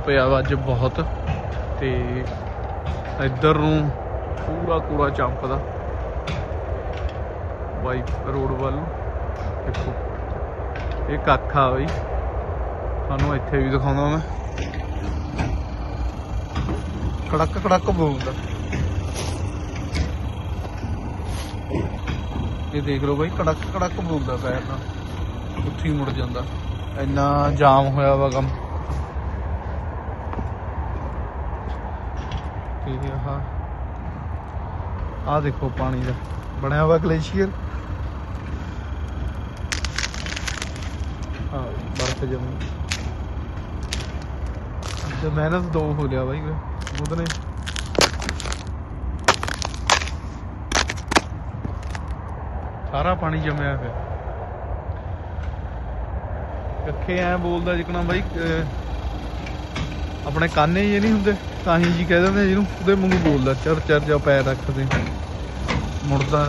ਪਿਆ ਵਾ ਅੱਜ ਬਹੁਤ। ਤੇ ਇੱਧਰ ਨੂੰ ਪੂਰਾ ਕੂੜਾ ਚਮਕਦਾ। ਬਾਈ ਰੋਡ ਵੱਲ ਦੇਖੋ, ਇਹ ਕੱਖ ਆ ਬਈ। ਤੁਹਾਨੂੰ ਇੱਥੇ ਵੀ ਦਿਖਾਉਂਦਾ ਮੈਂ। ਕੜਕ ਕੜਕ ਬੋਲਦਾ। ਇਹ ਦੇਖ ਲਓ ਬਾਈ, ਕੜਕ ਕੜਕ ਬੋਲਦਾ ਪੈਰ ਨਾਲ। ਉੱਥੀ ਮੁੜ ਜਾਂਦਾ। ਇੰਨਾ ਜਾਮ ਹੋਇਆ ਵਾ ਕੰਮ। ਤੇ ਆਹ ਆਹ ਦੇਖੋ ਪਾਣੀ ਦਾ, ਬਣਿਆ ਵਾ ਗਲੇਸ਼ੀਅਰ। ਹਾਂ, ਬਰਫ਼ ਜਮੀ। ਤੇ ਮਿਹਨਤ ਦੋ ਹੋ ਲਿਆ ਬਾਈ ਉਹਦੇ ਨੇ। ਸਾਰਾ ਪਾਣੀ ਜੰਮਿਆ ਪਿਆ ਕੱਖੇ ਐ ਬੋਲਦਾ ਜਿਕਣਾ ਬਾਈ ਆਪਣੇ ਕਾਨੇ ਜੇ ਨਹੀਂ ਹੁੰਦੇ। ਤਾਂ ਹੀ ਜੀ ਕਹਿ ਦਿੰਦੇ ਜਿਹਨੂੰ ਉਹਦੇ ਵਾਂਗੂ ਬੋਲਦਾ ਚਰ ਚਰ ਜਾ ਪੈਰ ਰੱਖਦੇ। ਮੁੜਦਾ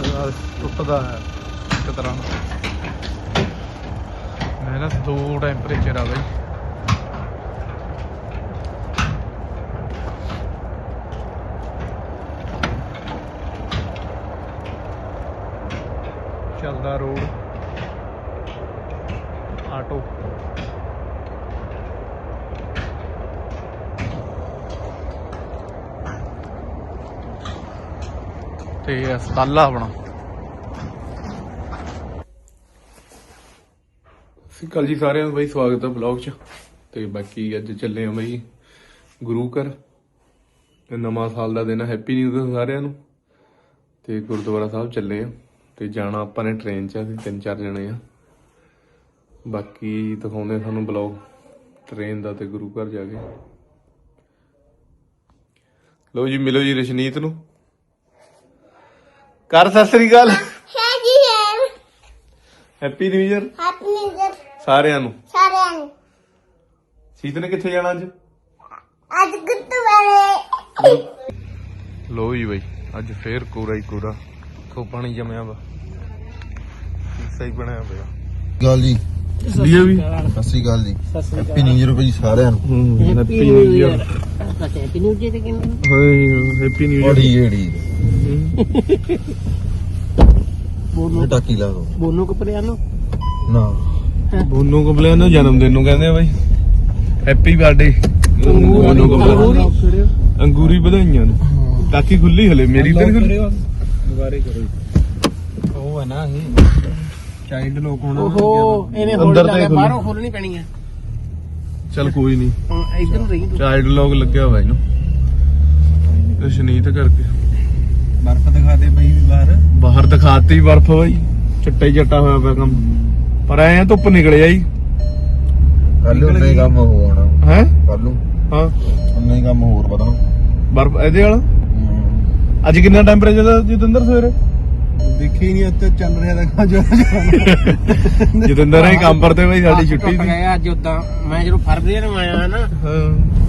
ਟੁੱਟਦਾ ਹੈ, ਇੱਕ ਤਰ੍ਹਾਂ ਦਾ ਮਿਹਨਤ ਦੋ ਟੈਂਪਰੇਚਰ ਆ ਬਾਈ। ਚੱਲਦਾ ਰੋਡ। ਆਟੋ। ਤੇ ਹਸਪਤਾਲ ਆ ਆਪਣਾ। ਸਿਕਲ ਜੀ ਸਾਰਿਆਂ ਨੂੰ ਬਈ, ਸਵਾਗਤ ਹੈ ਬਲੌਗ 'ਚ। ਤੇ ਬਾਕੀ ਅੱਜ ਚੱਲੇ ਆ ਬਈ ਗੁਰੂ ਘਰ। ਤੇ ਨਵਾਂ ਸਾਲ ਦਾ ਦਿਨ ਹੈਪੀ ਨਿਊ ਸਾਰਿਆਂ ਨੂੰ। ਤੇ ਗੁਰਦੁਆਰਾ ਸਾਹਿਬ ਚੱਲੇ ਆ ਤੇ ਜਾਣਾ ਆਪਾਂ ਨੇ ਟ੍ਰੇਨ 'ਚ, ਅਸੀਂ ਤਿੰਨ ਚਾਰ ਜਣੇ ਆ ਬਾਕੀ ਦਿਖਾਉਂਦੇ ਆ ਤੁਹਾਨੂੰ ਬਲੌਗ ਟ੍ਰੇਨ ਦਾ ਤੇ ਗੁਰੂ ਘਰ ਜਾ ਕੇ। ਲਓ ਜੀ, ਮਿਲੋ ਜੀ ਰਸ਼ਨੀਤ ਨੂੰ। ਕਰ ਸਤਿ ਸ੍ਰੀ ਅਕਾਲ। ਹੈਗੀ ਹੈ। Happy new year happy new year ਸਾਰਿਆਂ ਨੂੰ। ਸਾਰਿਆਂ ਨੂੰ। ਸੀਤ ਨੇ ਕਿੱਥੇ ਜਾਣਾ ਅੱਜ? ਅੱਜ ਗੁੱਤਵਾਰੇ ਲੋ ਜੀ ਬਈ ਅੱਜ ਫੇਰ ਕੋਰਾ ਹੀ ਕੋਰਾ ਕੋ ਪਾਣੀ ਜਮਿਆ ਵਾ। ਸਹੀ ਬਣਿਆ ਪਿਆ। ਗੱਲ ਜੀ। ਲੀਆ ਵੀ ਸਤਿ ਸ਼੍ਰੀ ਅਕਾਲ ਜੀ। ਹੈਪੀ ਨਿਊ ਇਅਰ ਭਾਈ ਸਾਰਿਆਂ ਨੂੰ। Happy new year happy new year ਕਿੰਨਾ ਹਾਂ। ਹੈਪੀ ਨਿਊ ਇਅਰ ਏੜੀ ਬੋਨੋ ਟਾਕੀ ਲਾ ਦੋ। ਬੋਨੋ ਕਪੜਿਆਂ ਨਾ। ਬੋਨੂ ਕਬਲੇ ਨੂੰ ਜਨਮ ਦਿਨ ਨੂੰ ਕਹਿੰਦੇ ਆ ਬਈ। ਹੈਪੀ ਬਰਥਡੇ ਬੋਨੂ ਕਬਲੇ ਅੰਗੂਰੀ। ਵਧਾਈਆਂ ਨੇ। ਟਾਕੀ ਖੁੱਲੀ ਹਲੇ ਮੇਰੀ ਤਾਂ ਨੀ ਖੁੱਲੀ ਦੁਬਾਰੇ ਕਰੋ ਉਹ ਹੈ ਨਾ ਇਹ। ਚਾਈਲਡ ਲੋਕ ਹੋਣਾ। ਓਹੋ ਇਹਨੇ ਅੰਦਰ ਤਾਂ। ਬਾਹਰੋਂ ਖੋਲਣੀ ਪੈਣੀ ਹੈ ਚੱਲ ਕੋਈ ਨਹੀਂ ਇਧਰ ਨੂੰ ਰਹੀ ਤੂੰ। ਚਾਈਲਡ ਲੌਗ ਲੱਗਿਆ ਹੋਇਆ ਇਹਨੂੰ। ਕਰਕੇ। ਬਰਫ ਦਿਖਾ ਦੇ ਬਈ ਵੀ ਬਾਹਰ। ਬਾਹਰ ਦਿਖਾਤੀ ਬਰਫ ਬਈ। ਚਿੱਟਾ ਹੀ ਚਿੱਟਾ ਹੋਇਆ ਪਿਆ ਕੰਮ। ਪਰ ਐ ਧੁੱਪ ਨਿਕਲਿਆ ਹੀ ਕੱਲ ਉਹਨੇ ਕੰਮ ਹੋ ਹੋਣਾ ਹੈ? ਕੱਲ ਨੂੰ। ਹਾਂ। ਉਹਨੇ ਹੀ ਕੰਮ ਹੋਰ ਵਧਣਾ ਬਰਫ ਇਹਦੇ ਵਾਲਾ। ਅੱਜ ਕਿੰਨਾ ਟੈਂਪਰੇਚਰ ਦਾ ਜਤਿੰਦਰ ਸਵੇਰੇ? ਦੇਖੀ ਨਹੀਂ ਉੱਤੇ ਚੱਲ ਰਿਹਾ ਦਾ ਜੋ ਜਤਿੰਦਰ ਨੇ ਕੰਮ ਪਰਤੇ ਬਈ ਸਾਡੀ ਛੁੱਟੀ ਸੀ ਅੱਜ ਉਦਾਂ। ਮੈਂ ਜਦੋਂ ਫਰਵਰੀ ਨੂੰ ਆਇਆ ਨਾ ਹਾਂ।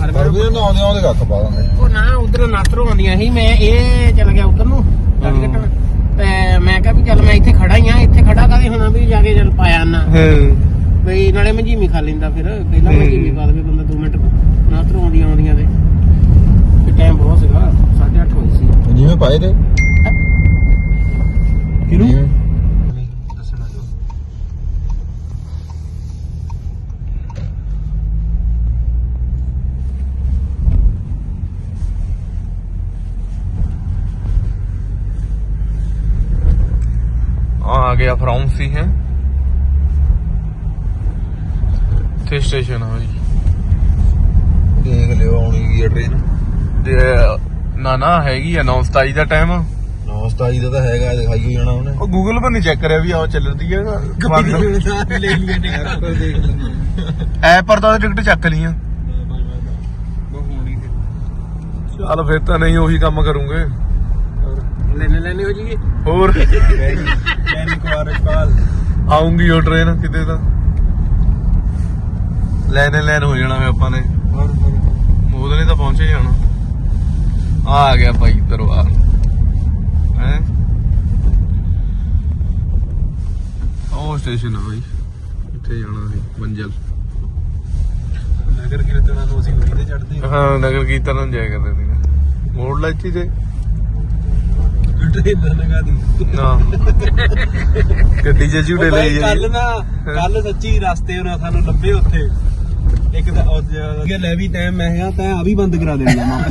ਪਰ ਵੀ ਨਾ ਆਉਂਦੇ ਆਉਂਦੇ ਕੱਖ ਪਾ ਦਿੰਦੇ। ਉਹ ਨਾ ਉਧਰ ਨਾਸਰੋਂ ਆਉਂਦੀਆਂ ਸੀ ਮੈਂ ਇਹ ਚੱਲ ਗਿਆ ਉਧਰ ਨੂੰ ਚੱਲ ਹਾਂ। ਤੇ ਮੈਂ ਕਿਹਾ ਵੀ ਚੱਲ ਮੈਂ ਇੱਥੇ ਖੜਾ ਹੀ ਆ ਇੱਥੇ ਖੜਾ ਕਾਦੇ ਹੋਣਾ ਵੀ ਜਾ ਕੇ ਚੱਲ ਪਾਇਆ ਨਾ। ਹਾਂ। ਬਈ ਨਾਲੇ ਮਜੀਮੀ ਖਾ ਲੈਂਦਾ ਫਿਰ ਪਹਿਲਾਂ। ਮਜੀਮੀ ਪਾ ਦੇਵੇ ਬੰਦਾ 2 ਮਿੰਟ ਨਾਸਰੋਂ ਆਉਂਦੀਆਂ ਆਉਂਦੀਆਂ ਤੇ ਤੇ ਟਾਈਮ ਬਹੁਤ ਸੀਗਾ 8:30 ਹੋਈ ਸੀ। ਜਿਵੇਂ ਪਾਏ ਤੇ। ਕਿਹਨੂੰ? ਗਿਆ ਫਰੋਮ ਸੀ ਹੈ। ਤੇ ਸਟੇਸ਼ਨ ਆ ਜੀ। ਦੇਖ ਲਿਓ ਆਉਣੀ ਕੀ ਟ੍ਰੇਨ ਤੇ ਨਾ ਨਾ ਹੈਗੀ ਆ 9:27 ਦਾ ਟਾਈਮ 927 ਦਾ ਤਾਂ ਹੈਗਾ ਦਿਖਾਈ ਹੋ ਜਾਣਾ ਉਹਨੇ। ਉਹ ਗੂਗਲ ਪਰ ਨਹੀਂ ਚੈੱਕ ਕਰਿਆ ਵੀ ਆਹ ਚੱਲਦੀ ਹੈ ਲੈ ਲਈਏ ਟਿਕਟ ਦੇਖ ਲੈਂਦੇ ਐਪ ਪਰ ਤਾਂ ਟਿਕਟ ਚੱਕ ਲਈਆਂ ਚੱਲ ਫਿਰ ਤਾਂ ਨਹੀਂ ਉਹੀ ਕੰਮ ਕਰੂੰਗੇ। ਲੈਣੇ ਲੈਣੇ ਹੋ ਜੀਏ ਹੋਰ। ਕਾਲ। ਆਉਂਗੀ ਉਹ ਟ੍ਰੇਨ ਕਿਤੇ ਤਾਂ। ਲੈਣੇ ਲੈਣ ਹੋ ਜਾਣਾ ਵੇ ਆਪਾਂ ਨੇ। ਨੇ ਤਾਂ ਪਹੁੰਚੇ ਜਾਣਾ ਆ ਆ ਗਿਆ ਭਾਈ ਦਰਬਾਰ। ਹੈ? ਉਹ ਸਟੇਸ਼ਨ ਆ ਭਾਈ ਇੱਥੇ ਜਾਣਾ ਸੀ ਬੰਜਲ ਨਗਰ ਕੀਰਤਨਾਂ ਨੂੰ ਅਸੀਂ ਤੇ ਚੜਦੇ ਹਾਂ। ਨਗਰ ਕੀਰਤਨ ਨੂੰ ਜਾਇਆ ਕਰਦੇ ਸੀ ਮੋੜ ਲੱਚੀ ਤੇ ਟ੍ਰੇਨਰ ਲਗਾ ਦੀ। ਨਾ ਗੱਡੀ 'ਚ ਝੂਟੇ ਲੈ ਕੱਲ ਨਾ ਕੱਲ ਸੱਚੀ ਰਸਤੇ ਉਹਨਾਂ ਸਾਨੂੰ ਲੱਭੇ ਉੱਥੇ। ਇੱਕ ਤਾਂ ਉਹ ਜ- ਲੈ ਵੀ ਟਾਈਮ ਮੈਂ ਕਿਹਾ ਤੈਂ ਆ ਵੀ ਬੰਦ ਕਰਾ ਦੇਣੀ ਆ ਮਾਂ।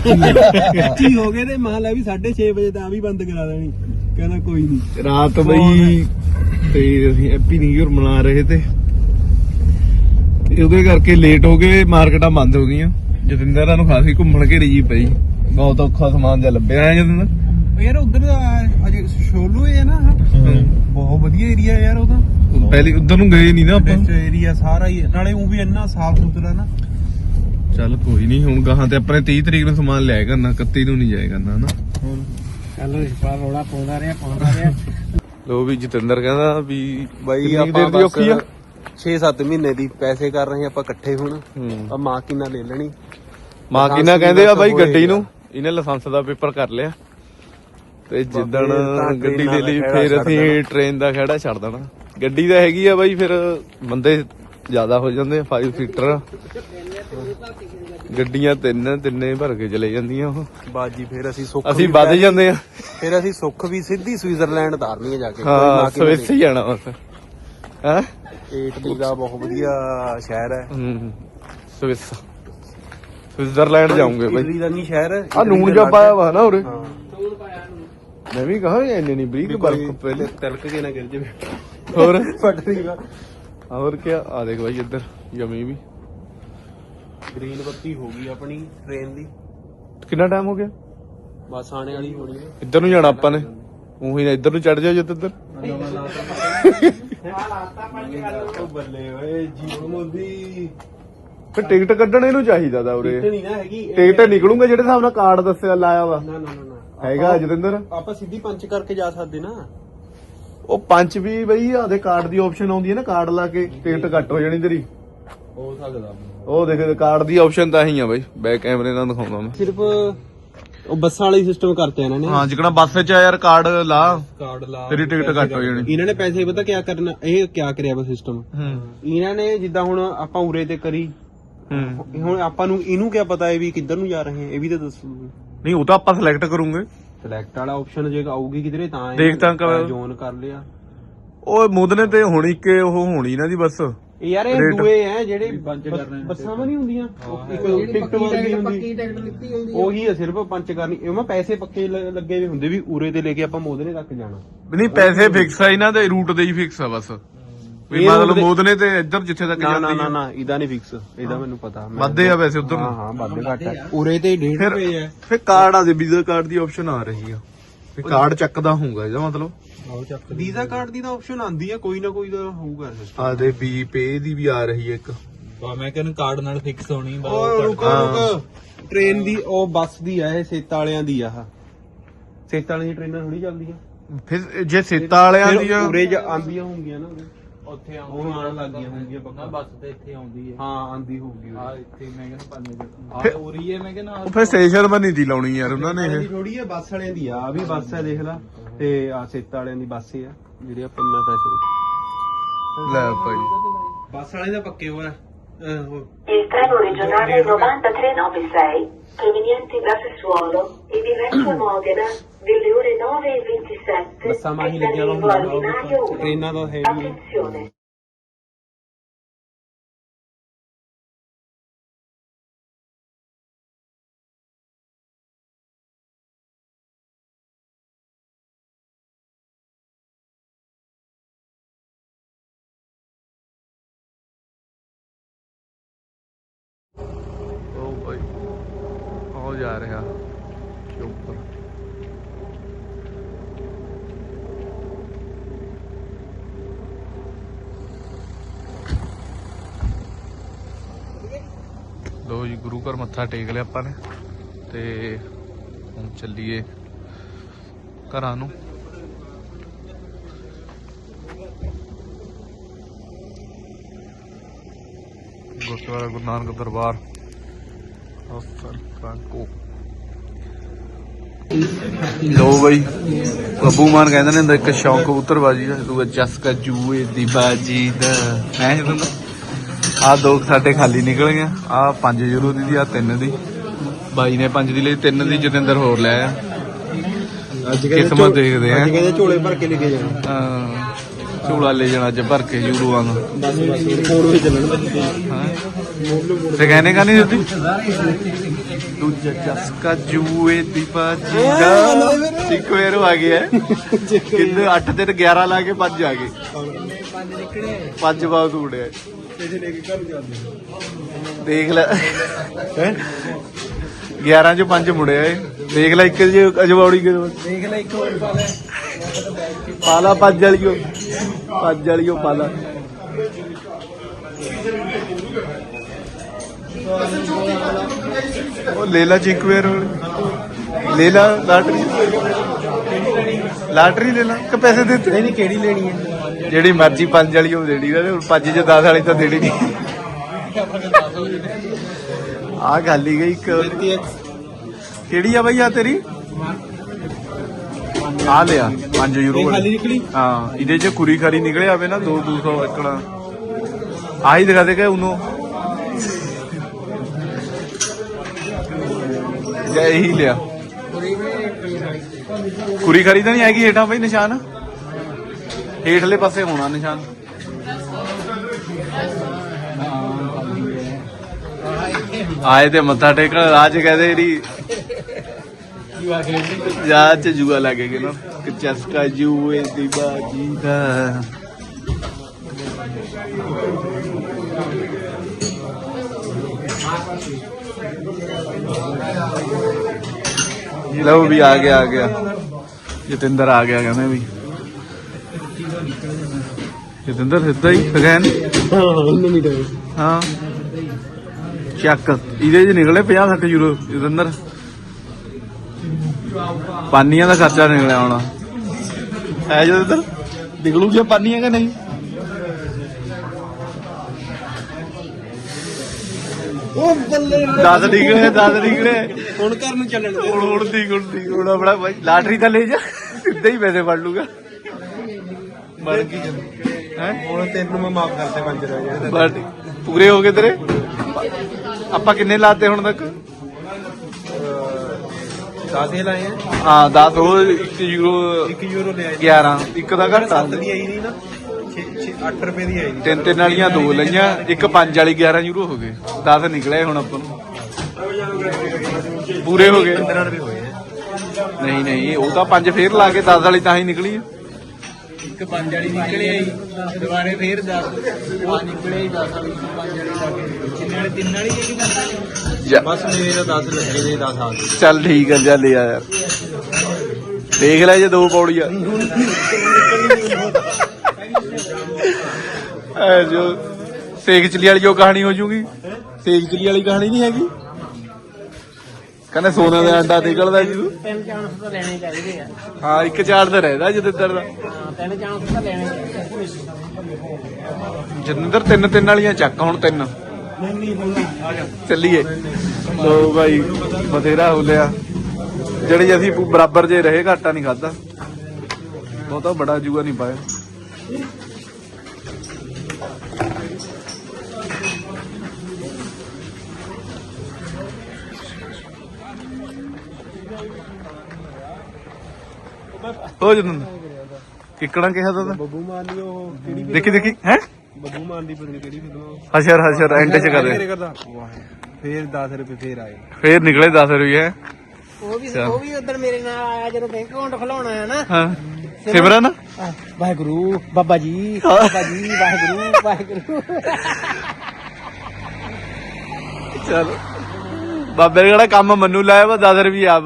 25 ਹੋ ਗਏ ਤੇ ਮਾਂ ਲੈ ਵੀ 6:30 ਵਜੇ ਤਾਂ ਆ ਵੀ ਬੰਦ ਕਰਾ ਦੇਣੀ। ਕਹਿੰਦਾ ਕੋਈ ਨਹੀਂ ਰਾਤ ਬਈ ਤੇ ਅਸੀਂ ਹੈਪੀ ਨਿਊ ਇਅਰ ਮਨਾ ਰਹੇ ਤੇ। ਉਹਦੇ ਕਰਕੇ ਲੇਟ ਹੋ ਗਏ ਮਾਰਕੀਟਾਂ ਬੰਦ ਹੋ ਗਈਆਂ। ਜਤਿੰਦਰਾਂ ਨੂੰ ਖਾਸੀ ਘੁੰਮਣ ਘੇਰੀ ਜੀ ਪਈ। ਬਹੁਤ ਔਖਾ ਸਮਾਨ ਜਿਹਾ ਲੱਭਿਆ ਜਤਿੰਦਰ। ਯਾਰ ਉਧਰ ਅਜੇ ਸ਼ੋਲੂ ਹੈ ਨਾ ਬਹੁਤ ਵਧੀਆ ਏਰੀਆ ਯਾਰ ਉਹਦਾ ਪਹਿਲੇ ਉਧਰ ਨੂੰ ਗਏ ਨਹੀਂ ਨਾ ਆਪਾਂ। ਬੈਸਟ ਏਰੀਆ ਸਾਰਾ ਹੀ ਨਾਲੇ ਉਹ ਵੀ ਇੰਨਾ ਸਾਫ਼ ਸੁਥਰਾ ਨਾ। ਚੱਲ ਕੋਈ ਨਹੀਂ ਹੁਣ ਗਾਹਾਂ ਤੇ ਆਪਣੇ 30 ਤਰੀਕ ਨੂੰ ਸਮਾਨ ਲਿਆ ਕਰਨਾ 31 ਨੂੰ ਨਹੀਂ ਜਾਇਆ ਕਰਨਾ ਹਨਾ? ਕੱਲ ਰਿਸ਼ਪਾਲ ਰੋਲਾ ਪਾਉਂਦਾ ਰਿਹਾ ਪਾਉਂਦਾ ਰਿਹਾ। ਲੋ ਵੀ ਜਤਿੰਦਰ ਕਹਿੰਦਾ ਵੀ ਬਾਈ ਆਪਾਂ ਦੇਰ ਦੀ ਔਖੀ ਆ? 6-7 ਮਹੀਨੇ ਦੀ ਪੈਸੇ ਕਰ ਰਹੇ ਆਪਾਂ ਇਕੱਠੇ ਹੁਣ। ਹੂੰ। ਆ ਮਾਂ ਕਿੰਨਾ ਲੈ ਲੈਣੀ? ਮਾਂ ਕਿੰਨਾ ਕਹਿੰਦੇ ਆ ਬਾਈ। ਗੱਡੀ ਨੂੰ? ਇਹਨੇ ਲਾਇਸੈਂਸ ਦਾ ਪੇਪਰ ਕਰ ਲਿਆ। ਤੇ ਜਿੱਦਣ ਗੱਡੀ ਦੇ ਲਈ ਫੇਰ ਅਸੀਂ। ਟ੍ਰੇਨ ਦਾ ਖੜਾ ਛੱਡ ਦੇਣਾ। ਗੱਡੀ ਤਾਂ ਹੈਗੀ ਆ ਬਾਈ ਫਿਰ ਬੰਦੇ ਜ਼ਿਆਦਾ ਹੋ ਜਾਂਦੇ 5 ਸੀਟਰ ਗੱਡੀਆਂ ਤਿੰਨ ਤਿੰਨੇ ਭਰ ਕੇ ਚਲੇ ਜਾਂਦੀਆਂ ਉਹ। ਬਾਜੀ ਫੇਰ ਅਸੀਂ ਸੁੱਖ ਅਸੀਂ ਵੱਧ ਜਾਂਦੇ ਆ। ਫਿਰ ਅਸੀਂ ਸੁੱਖ ਵੀ ਸਿੱਧੀ ਸਵਿਟਜ਼ਰਲੈਂਡ ਤਾਰਨੀ ਹੈ ਜਾ ਕੇ। ਹਾਂ ਸਵਿਸ ਹੀ ਜਾਣਾ ਬਸ। ਹੈ? ਇਟਲੀ ਦਾ ਬਹੁਤ ਵਧੀਆ ਸ਼ਹਿਰ ਹੈ। ਹੂੰ ਸਵਿਸ। ਸਵਿਟਜ਼ਰਲੈਂਡ ਜਾਉਂਗੇ ਬਾਈ। ਇਟਲੀ ਦਾ ਨਹੀਂ ਸ਼ਹਿਰ ਆ ਨੂਣ ਜਾ ਪਾਇਆ ਵਾ ਨਾ ਉਰੇ। ਹਾਂ। ਮੈਂ ਵੀ ਕਹਾਂ ਇੰਨੇ ਨਹੀਂ ਬਰੀਕ ਬਰਫ ਪਹਿਲੇ। ਤਿਲਕ ਕੇ ਨਾ ਗਿਰ ਜਾਵੇ। ਹੋਰ? ਪਟਰੀ ਦਾ ਹੋਰ ਕੀ ਆ ਦੇਖ ਬਾਈ ਇੱਧਰ ਯਮੀ ਵੀ। ਗ੍ਰੀਨ ਬੱਤੀ ਹੋ ਗਈ ਆਪਣੀ ਟ੍ਰੇਨ ਦੀ। ਕਿੰਨਾ ਟਾਈਮ ਹੋ ਗਿਆ? ਬਸ ਆਣੇ ਵਾਲੀ ਹੋਣੀ ਹੈ। ਇੱਧਰ ਨੂੰ ਜਾਣਾ ਆਪਾਂ ਨੇ। ਉਹੀ ਨਾ ਇੱਧਰ ਨੂੰ ਚੜ ਜਾਓ ਜਿੱਦ ਇੱਧਰ। ਉਹ ਬੱਲੇ ਓਏ ਜੀਵਨ ਮੋਦੀ। ਫਿਰ ਟਿਕਟ ਕੱਢਣ ਇਹਨੂੰ ਚਾਹੀਦਾ ਦਾ ਉਰੇ। ਟਿਕਟ ਨਹੀਂ ਨਾ ਹੈਗੀ। ਇਹ- ਟਿਕਟ ਨਿਕਲੂਗਾ ਜਿਹੜੇ ਹਿਸਾਬ ਨਾਲ ਕਾਰਡ ਦੱਸਿਆ ਲਾਇਆ ਵਾ। ਨਾ ਨਾ ਨਾ ਨਾ। ਹੈਗਾ ਜਤਿੰਦਰ? ਆਪਾਂ ਸਿੱਧੀ ਪੰਚ ਕਰਕੇ ਜਾ ਸਕਦੇ ਨਾ। ਉਹ ਪੰਜ ਵੀ ਬਈ ਆਦੇ ਕਾਰਡ ਦੀ ਆਪਸ਼ਨ ਆਉਂਦੀ ਹੈ ਨਾ ਕਾਰਡ ਲਾ ਕੇ ਟਿਕਟ ਕੱਟ ਹੋ ਜਾਣੀ ਤੇਰੀ। ਹੋ ਸਕਦਾ। ਉਹ ਦੇਖ ਕਾਰਡ ਦੀ ਆਪਸ਼ਨ ਤਾਂ ਹੀ ਆ ਬਈ ਬੈਕ ਕੈਮਰੇ ਨਾਲ ਦਿਖਾਉਂਦਾ ਮੈਂ। ਸਿਰਫ ਉਹ ਬੱਸਾਂ ਵਾਲੀ ਸਿਸਟਮ ਕਰਤੇ ਇਹਨਾਂ ਨੇ। ਹਾਂ ਜਿਕਣਾ ਬੱਸ ਵਿੱਚ ਆ ਯਾਰ ਕਾਰਡ ਲਾ। ਕਾਰਡ ਲਾ ਤੇਰੀ ਟਿਕਟ ਕੱਟ ਹੋ ਜਾਣੀ। ਇਹਨਾਂ ਨੇ ਪੈਸੇ ਪਤਾ ਕਿਆ ਕਰਨਾ ਇਹ ਕਿਆ ਕਰਿਆ ਵਾ ਸਿਸਟਮ ਹੂੰ। ਇਹਨਾਂ ਨੇ ਜਿੱਦਾਂ ਹੁਣ ਆਪਾਂ ਉਰੇ ਤੇ ਕਰੀ ਹੂੰ। ਹੁਣ ਆਪਾਂ ਨੂੰ ਇਹਨੂੰ ਕਿਆ ਪਤਾ ਹੈ ਵੀ ਕਿੱਧਰ ਨੂੰ ਜਾ ਰਹੇ ਹੈ ਇਹ ਵੀ ਤਾਂ ਦੱਸੋ। ਨਹੀਂ ਉਹ ਤਾਂ ਆਪਾਂ ਸਿਲੈਕਟ ਕਰੂੰਗੇ। ਸਿਲੈਕਟ ਵਾਲਾ ਆਪਸ਼ਨ ਜੇ ਆਊਗੀ ਕਿਧਰੇ ਤਾਂ ਦੇਖ ਤਾਂ ਕਰ- ਜੋਨ ਕਰ ਲਿਆ। ਉਹ ਮੋਦਨੇ ਤੇ ਹੋਣੀ ਕਿ ਉਹ ਹੋਣੀ ਇਹਨਾਂ ਦੀ ਬੱਸ। ਇਹ ਯਾਰ ਇਹ Rate- ਦੂਏ ਹੈ ਜਿਹੜੇ ਬੱਸ- ਬੱਸਾਂ ਵੀ ਨਹੀਂ ਹੁੰਦੀਆਂ। ਇੱਕ ਟਿਕਟ ਵਾਲੀ ਹੁੰਦੀ। ਟਿਕਟ ਲਿੱਤੀ ਹੁੰਦੀ ਉਹੀ ਹੈ ਸਿਰਫ ਪੰਚ ਕਰਨੀ। ਇਹ ਮੈਂ ਪੈਸੇ ਪੱਕੇ ਲ- ਲੱਗੇ ਵੀ ਹੁੰਦੇ ਵੀ ਉਰੇ ਤੇ ਲੈ ਕੇ ਆਪਾਂ ਮੋਦਨੇ ਤੱਕ ਜਾਣਾ। ਨਹੀਂ ਪੈਸੇ ਫਿਕਸ ਆ ਇਹਨਾਂ ਦੇ ਰੂਟ ਦੇ ਹੀ ਫਿਕਸ ਆ ਬਸ। ਵੀ ਇਹ ਮਤਲਬ ਉਹਦੇ- ਮੋਦਨੇ ਤੇ ਇੱਧਰ ਜਿੱਥੇ ਤੱਕ ਨਾ ਨਾ ਜਾਂਦੀ ਨਾ ਨਾ ਇਹਦਾ ਨਹੀਂ ਫਿਕਸ ਇਹਦਾ ਮੈਨੂੰ ਪਤਾ ਮੈਂ- ਆ ਵੈਸੇ ਉਧਰ। ਹਾਂ ਹਾਂ ਵੱਧ ਘੱਟ ਹੈ ਉਰੇ ਤੇ 1.5 ਫਿਰ ਰੁਪਏ ਹੈ ਫਿਰ ਕਾਰਡ ਆ ਦੇ ਵੀਜ਼ਾ ਕਾਰਡ ਦੀ ਆਪਸ਼ਨ ਆ ਰਹੀ ਆ। ਵੀ ਕਾਰਡ ਚੱਕਦਾ ਹੋਊਗਾ ਇਹਦਾ ਮਤਲਬ। ਵੀਜ਼ਾ ਕਾਰਡ ਦੀ ਤਾਂ ਆਪਸ਼ਨ ਆਂਦੀ ਹੈ ਕੋਈ ਨਾ ਕੋਈ ਤਾਂ ਹੋਊਗਾ ਸਿਸਟਮ ਆ ਦੇ ਬੀ ਪੇ ਦੀ ਵੀ ਆ ਰਹੀ ਹੈ ਇੱਕ। ਮੈਂ ਕਹਿੰਦਾ ਕਾਰਡ ਨਾਲ ਫਿਕਸ ਹੋਣੀ ਬਸ ਉਹ ਰੁਕੋ। ਰੁਕੋ। ਟ੍ਰੇਨ ਦੀ ਉਹ ਬੱਸ ਦੀ ਆ ਇਹ ਸੇਤਾ ਵਾਲਿਆਂ ਦੀ ਆ ਆਹ। ਸੇਤਾ ਵਾਲੀਆਂ ਟ੍ਰੇਨਾਂ ਥੋੜੀ ਚੱਲਦੀਆਂ। ਫਿਰ ਜੇ ਸੇਤਾ ਵਾਲਿਆਂ ਦੀ ਆ ਉਰੇ ਜਾਂ ਆਂਦੀਆਂ ਹੋਣਗੀਆਂ ਨਾ। ਉਰੇ। ਉੱਥੇ ਉਹ ਆਉਣ ਲੱਗ ਗਈਆਂ ਹੋਣਗੀਆਂ ਨਾ ਪੱਕਾ ਬੱਸ ਤੇ ਇੱਥੇ ਆਉਂਦੀ ਹੈ ਹਾਂ ਆਂਦੀ ਹੋਊਗੀ ਆ ਇੱਥੇ ਮੈਂ ਕਹਿੰਦਾ ਪੰਨੇ ਆ ਫਿਰ- ਹੈ ਮੈਂ ਕਹਿੰਦਾ ਉਹ ਫਿਰ ਸਟੇਸ਼ਨ ਬਣੀ ਦੀ ਲਾਉਣੀ ਯਾਰ ਉਹਨਾਂ ਨੇ ਇਹ। ਥੋੜੀ ਹੈ ਬੱਸ ਵਾਲਿਆਂ ਦੀ ਆ ਆ ਵੀ ਬੱਸ ਹੈ ਦੇਖ ਲੈ। ਤੇ ਆ ਸੇਤਾ ਵਾਲਿਆਂ ਦੀ ਬੱਸ ਆ ਜਿਹੜੀ ਪੈਸੇ। ਲੈ ਭਾਈ। ਬੱਸ ਵਾਲੇ ਦਾ ਪੱਕੇ ਹੋਇਆ। ਉਹ Il treno regionale 9396, proveniente da Sassuolo e diretto a Modena, delle ore 9 e 27, è in ordinario 1. Attenzione! ਜਾ ਰਿਹਾ ਉੱਪਰ। ਲੋ ਜੀ, ਗੁਰੂ ਘਰ ਮੱਥਾ ਟੇਕ ਲਿਆ ਆਪਾਂ ਨੇ ਤੇ ਹੁਣ ਚੱਲੀਏ ਘਰਾਂ ਨੂੰ। ਗੁਰਦੁਆਰਾ ਗੁਰੂ ਨਾਨਕ ਦਰਬਾਰ। ਲੋ ਬਈ ਬੱਬੂ ਮਾਨ ਕਹਿੰਦੇ ਨੇ ਇੱਕ ਸ਼ੌਂਕ ਕਬੂਤਰਬਾਜੀ ਦਾ ਦੂਆ ਜਸ ਕਾ ਜੂਏ ਦੀ ਬਾਜੀ ਦਾ। ਹੈ ਤੁਹਾਨੂੰ ਆ ਦੋ ਸਾਡੇ ਖਾਲੀ ਨਿਕਲ ਗਏ ਆ 5 ਯੂਰੋ ਦੀ ਦੀ ਆ 3 ਦੀ। ਬਾਈ ਨੇ 5 ਦੀ ਲਈ 3 ਦੀ ਜਤਿੰਦਰ ਹੋਰ ਲੈ ਆ। ਅੱਜ ਕਿਸਮਤ ਦੇਖਦੇ ਆ। ਅੱਜ ਕਹਿੰਦੇ ਝੋਲੇ ਭਰ ਕੇ ਲੈ ਕੇ ਜਾਣਾ। ਹਾਂ, ਝੋਲਾ ਲੈ ਜਾਣਾ ਅੱਜ ਭਰ ਕੇ ਬਸ ਬਸ ਚੱਲਣ ਬੱਚੇ ਹਾਂ। ਤੇ ਕਹਿੰਦੇ ਕਾ ਨਹੀਂ ਹੁੰਦੀ ਦੂਜਾ ਚਸਕਾ ਜੂਏ ਦੀ ਬਾਜੀ ਦਾ ਇੱਕ ਵਾਰ। ਆ ਗਿਆ। ਕਿੰਨੇ 8 ਤੇ 11 ਲਾ ਕੇ 5 ਆ ਗਏ। ਪੰਜ ਨਿਕਲੇ ਪੰਜ ਬਹੁਤ ਉੜਿਆ ਇਹਦੇ ਲੈ ਕੇ ਘਰ ਜਾਂਦੇ ਦੇਖ ਲੈ। ਹੈ? 11 ਚ 5 ਮੁੜਿਆ ਏ ਦੇਖ ਲੈ ਇੱਕ ਜੇ ਅਜਵਾੜੀ ਕੇ ਦੇਖ ਲੈ ਇੱਕ ਹੋਰ ਪਾ ਲੈ। ਪਾਲਾ ਪੰਜ ਵਾਲੀਓ। ਪੰਜ ਵਾਲੀਓ ਪਾਲਾ। ਉਹ ਲੈ ਲਾ ਚਿੰਕ ਵੇਰ ਲੈ ਲਾ ਲਾਟਰੀ। ਲਾਟਰੀ ਲੈ ਲਾ ਕਿ ਪੈਸੇ ਦੇ ਨਹੀਂ ਨਹੀਂ ਕਿਹੜੀ ਲੈਣੀ ਹੈ? ਜਿਹੜੀ ਮਰਜ਼ੀ ਪੰਜ ਵਾਲੀ ਉਹ ਦੇਣੀ ਨਾ ਹੁਣ ਪੰਜ ਚ 10 ਵਾਲੀ ਤਾਂ ਦੇਣੀ ਨਹੀਂ। ਆ ਗੱਲ ਹੀ ਗਈ ਇੱਕ। ਕਿਹੜੀ ਆ ਬਈ ਆ ਤੇਰੀ? ਆ ਲਿਆ 5 ਯੂਰੋ ਵਾਲੀ। ਖਾਲੀ ਨਿਕਲੀ? ਹਾਂ ਇਹਦੇ ਚ ਕੁਰੀ ਖਰੀ ਨਿਕਲੇ ਆਵੇ ਨਾ 2 200 ਇਕਣਾ ਆਹੀ ਦਿਖਾ ਦੇ ਕਿ ਉਹਨੂੰ। ਜਾਂ ਇਹੀ ਲਿਆ। ਕੁਰੀ ਖਰੀ ਤਾਂ ਨਹੀਂ ਹੈਗੀ ਹੇਠਾਂ ਬਈ ਨਿਸ਼ਾਨ? ਹੇਠਲੇ ਪਾਸੇ ਹੋਣਾ ਨਿਸ਼ਾਨ। ਆਏ ਤੇ ਮੱਥਾ ਟੇਕਣ ਰਾਜ ਕਹਦੇ ਰੀ ਜਾ ਚ ਜੂਆ ਲੱਗੇਗਾ ਨਾ ਕਿ ਚਸਕਾ ਜੂਏ ਦੀ ਬਾਜੀ ਦਾ। ਲਓ ਵੀ ਆ ਗਿਆ ਆ ਗਿਆ। ਜਤਿੰਦਰ ਆ ਗਿਆ ਕਹਿੰਦੇ ਵੀ। ਜਤਿੰਦਰ ਸਿੱਧਾ ਹੀ ਦੇ ਹਾਂ ਚੱਕ ਇਹਦੇ ਚ ਨਿਕਲੇ 50 60 ਯੂਰੋ ਜਤਿੰਦਰ। ਪਾਨੀਆਂ ਦਾ ਖਰਚਾ ਨਿਕਲਿਆ ਹੋਣਾ। ਹੈ ਜਤਿੰਦਰ ਨਿਕਲੂ ਗਿਆ ਪਾਨੀਆਂ ਕਿ ਨਹੀਂ? ਉਹ ਬੱਲੇ 10 ਨਿਕਲੇ 10 ਨਿਕਲੇ ਹੁਣ ਘਰ ਨੂੰ ਚੱਲਣ ਦੇ। ਹੁਣ ਹੁਣ ਦੀ ਹੁਣ ਦੀ ਹੁਣ ਆਪਣਾ ਬਾਈ ਲਾਟਰੀ ਤਾਂ ਲੈ ਜਾ ਸਿੱਧਾ ਹੀ ਪੈਸੇ ਫੜ ਲੂਗਾ। ਬਣ ਕੀ ਹੈ? ਹੁਣ ਤੈਨੂੰ ਮੈਂ ਮਾਫ ਕਰਤੇ ਪੰਜ ਰਹਿ ਗਏ ਪੂਰੇ ਹੋ ਗਏ ਤੇਰੇ? ਆਪਾਂ ਕਿੰਨੇ ਲਾਤੇ ਹੁਣ ਤੱਕ? 10 ਹੀ ਲਾਏ ਆ। ਹਾਂ 10 ਉਹ 1 ਯੂਰੋ 1 ਯੂਰੋ ਲਿਆ 11 ਇੱਕ ਦਾ ਘਟਾ 7 ਦੀ ਆਈ ਨਹੀਂ ਨਾ। 6 8 ਰੁਪਏ ਦੀ ਆਈ ਨਹੀਂ। ਤਿੰਨ ਤਿੰਨ ਵਾਲੀਆਂ ਦੋ ਲਈਆਂ ਇੱਕ ਪੰਜ ਵਾਲੀ 11 ਯੂਰੋ ਹੋ ਗਏ। 10 ਨਿਕਲੇ ਹੁਣ ਆਪਾਂ ਨੂੰ। ਪੂਰੇ ਹੋ ਗਏ। 15 ਰੁਪਏ ਹੋਏ ਨਹੀਂ ਨਹੀਂ ਉਹ ਤਾਂ ਪੰਜ ਫੇਰ ਲਾ ਕੇ 10 ਵਾਲੀ ਤਾਂ ਹੀ ਨਿਕਲੀ ਆ। ਇੱਕ ਪੰਜ ਵਾਲੀ ਨਿਕਲੇ ਆਈ ਦੁਬਾਰੇ ਫੇਰ 10 ਉਹ ਨਿਕਲੇ 10 ਵਾਲੀ। ਪੰਜ ਵਾਲੀ ਲਾ ਕੇ। ਕਿੰਨੇ ਵਾਲੀ ਤਿੰਨ ਵਾਲੀ ਕਿ ਪੰਜ ਵਾਲੀ ਜਾ- ਬਸ ਮੇਰੇ 10 ਲੱਗੇ ਨੇ 10 ਆ ਗਏ। ਚੱਲ ਠੀਕ ਹੈ ਚੱਲ ਯਾਰ। ਦੇਖ ਲੈ ਜੇ ਦੋ ਪੌੜੀਆਂ। ਐ ਜੋ ਸੇਕ ਚਲੀ ਵਾਲੀ ਜੋ ਕਹਾਣੀ ਹੋ ਜੂਗੀ। ਸੇਕ ਚਲੀ ਵਾਲੀ ਕਹਾਣੀ ਨਹੀਂ ਹੈਗੀ। ਕਹਿੰਦੇ ਸੋਨੇ ਦਾ ਅੰਡਾ ਨਿਕਲਦਾ ਜੀ। ਤਿੰਨ ਚਾਂਸ ਤਾਂ ਲੈਣੇ ਚਾਹੀਦੇ ਆ। ਹਾਂ ਇੱਕ ਝਾੜ ਤਾਂ ਰਹਿਦਾ ਜਤਿੰਦਰ ਦਾ। ਹਾਂ ਤਿੰਨ ਚਾਂਸ ਤਾਂ ਲੈਣੇ ਚਾਹੀਦੇ ਜਤਿੰਦਰ ਤਿੰਨ ਤਿੰਨ ਵਾਲੀਆਂ ਚੱਕ ਹੁਣ ਤਿੰਨ। ਚੱਲੀਏ। ਲੋ ਭਾਈ ਬਥੇਰਾ ਹੋ ਲਿਆ। ਜਿਹੜੀ ਅਸੀਂ ਬਰਾਬਰ ਜੇ ਰਹੇ ਘਾਟਾ ਨਹੀਂ ਖਾਦਾ ਬਹੁਤਾ ਬੜਾ ਜੂਆ ਨਹੀਂ ਪਾਇਆ। ਹੋ ਜਤਿੰਦਰ ਕਿੱਕਣਾ ਕਿਹਾ ਤਾ ਬੱਬੂ ਮਾਨ ਦੀ ਉਹ ਕਿਹੜੀ ਦੇਖੀ ਦੇਖੀ ਹੈ? ਬੱਬੂ ਮਾਨ ਦੀ ਪਤਾ ਨੀ ਕਿਹੜੀ ਫਿਲਮ ਹਸ਼ਰ ਹਸ਼ਰ ਐਂਡ ਚ ਕਰੇ ਕਰਦਾ? ਫੇਰ 10 ਰੁਪਏ ਫੇਰ ਆਏ। ਫੇਰ ਨਿਕਲੇ 10 ਰੁਪਏ ਹੈ? ਉਹ ਵੀ। ਉਹ ਵੀ ਉਧਰ ਮੇਰੇ ਨਾਲ ਆਇਆ ਜਦੋਂ ਬੈਂਕ ਅਕਾਊਂਟ ਖੁਲਾਉਣਾ ਹੈ ਨਾ। ਹਾਂ। ਸਿਮਰਨ? ਵਾਹਿਗੁਰੂ ਬਾਬਾ ਜੀ ਬਾਬਾ ਜੀ ਵਾਹਿਗੁਰੂ ਵਾਹਿਗੁਰੂ। ਚਲ। ਬਾਬੇ ਨੇ ਕਿਹੜਾ ਕੰਮ ਮੈਨੂੰ ਲਾਇਆ ਵਾ 10 ਰੁਪਏ ਆਪ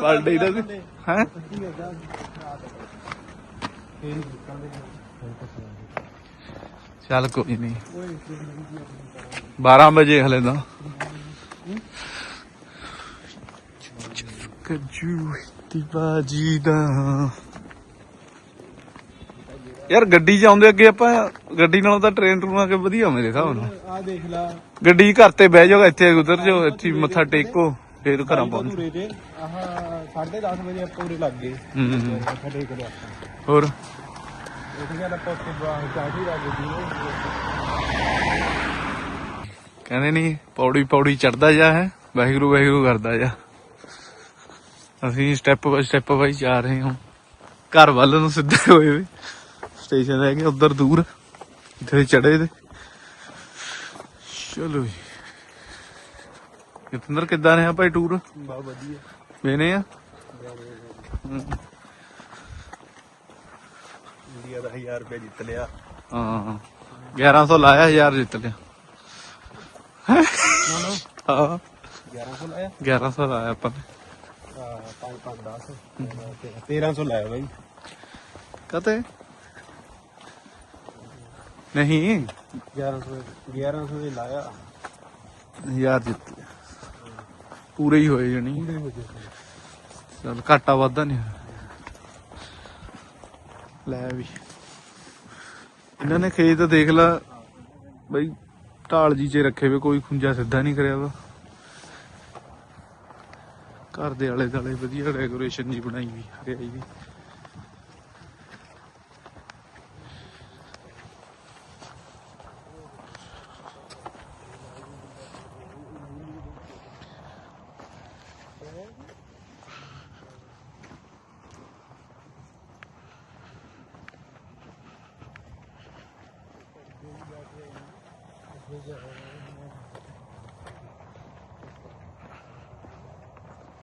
ਪੜ ਲਈ ਨਾ ਹੈ। ਚੱਲ ਕੋਈ ਨਹੀਂ 12 ਵਜੇ ਹਲੇ ਦਾ ਕਜੂ ਦੀ। ਬਾਜੀ ਦਾ ਯਾਰ ਗੱਡੀ 'ਚ ਆਉਂਦੇ ਅੱਗੇ ਆਪਾਂ ਗੱਡੀ ਨਾਲੋਂ ਤਾਂ ਟ੍ਰੇਨ ਟਰੂਨ ਆ ਕੇ ਵਧੀਆ ਮੇਰੇ ਹਿਸਾਬ ਨਾਲ। ਆ ਦੇਖ ਲਾ। ਗੱਡੀ ਘਰ ਤੇ ਬਹਿ ਜਾਓ ਇੱਥੇ ਉਤਰ ਜਾਓ ਇੱਥੇ ਮੱਥਾ ਟੇਕੋ। ਫੇਰ ਘਰਾਂ ਪਹੁੰਚ ਧੂਰੇ ਤੇ ਆਹ 10:30 ਵਜੇ ਆਪਾਂ ਉਰੇ ਲੱਗ ਗਏ। ਹੂੰ ਮੱਥਾ ਟੇਕ ਲਿਆ ਆਪਾਂ। ਹੋਰ? ਉੱਥੇ ਗਿਆ ਆਪਾਂ ਉੱਥੇ ਬਾਹਰ ਚਾਹ ਵੀ ਲੱਗ ਗਈ ਕਹਿੰਦੇ ਨਹੀਂ ਪੌੜੀ ਪੌੜੀ ਚੜਦਾ ਜਾ ਹੈ ਵਾਹਿਗੁਰੂ ਵਾਹਿਗੁਰੂ ਕਰਦਾ ਜਾ। ਅਸੀਂ ਸਟੈਪ ਬਾਈ ਸਟੈਪ ਬਾਈ ਜਾ ਰਹੇ ਹਾਂ। ਘਰ ਵੱਲ ਨੂੰ ਸਿੱਧੇ ਹੋਏ ਵੇ ਸਟੇਸ਼ਨ ਰਹਿ ਗਿਆ ਉਧਰ ਦੂਰ। ਇੱਥੇ ਚੜੇ ਤੇ। ਚਲੋ ਜੀ। ਜਤਿੰਦਰ ਕਿੱਦਾਂ ਰਿਹਾ ਭਾਈ ਟੂਰ ਬਹੁਤ ਵਧੀਆ। ਵੇਨੇ ਆ? ਇੰਡੀਆ ਦਾ 1000 ਰੁਪਏ ਜਿੱਤ ਲਿਆ। ਹਾਂ 1100 ਲਾਇਆ 1000 ਜਿੱਤ ਲਿਆ। ਹਾਂ। 1100 ਲਾਇਆ? 1100 ਲਾਇਆ ਆਪਾਂ ਨੇ। 5 5 10 1300 ਲਾਇਆ ਬਾਈ। ਕਤੇ ਨਹੀਂ। 1100 1100 ਦੇ ਲਾਇਆ। 1000 ਜਿੱਤ ਲਿਆ। ਪੂਰੇ ਹੀ ਹੋਏ ਜਣੀ। ਚਲ ਘਾਟਾ ਵਾਧਾ ਨਹੀਂ। ਲੈ ਵੀ। ਇਹਨਾਂ ਨੇ ਖੇਤ ਦੇਖ ਲਾ। ਬਈ ਢਾਲ ਜੀ ਚ ਰੱਖੇ ਵੇ ਕੋਈ ਖੁੰਝਾ ਸਿੱਧਾ ਨਹੀਂ ਕਰਿਆ ਵਾ। ਘਰ ਦੇ ਆਲੇ ਦੁਆਲੇ ਵਧੀਆ ਡੈਕੋਰੇਸ਼ਨ ਜੀ ਬਣਾਈ ਵੀ ਹਰਿਆਈ ਵੀ।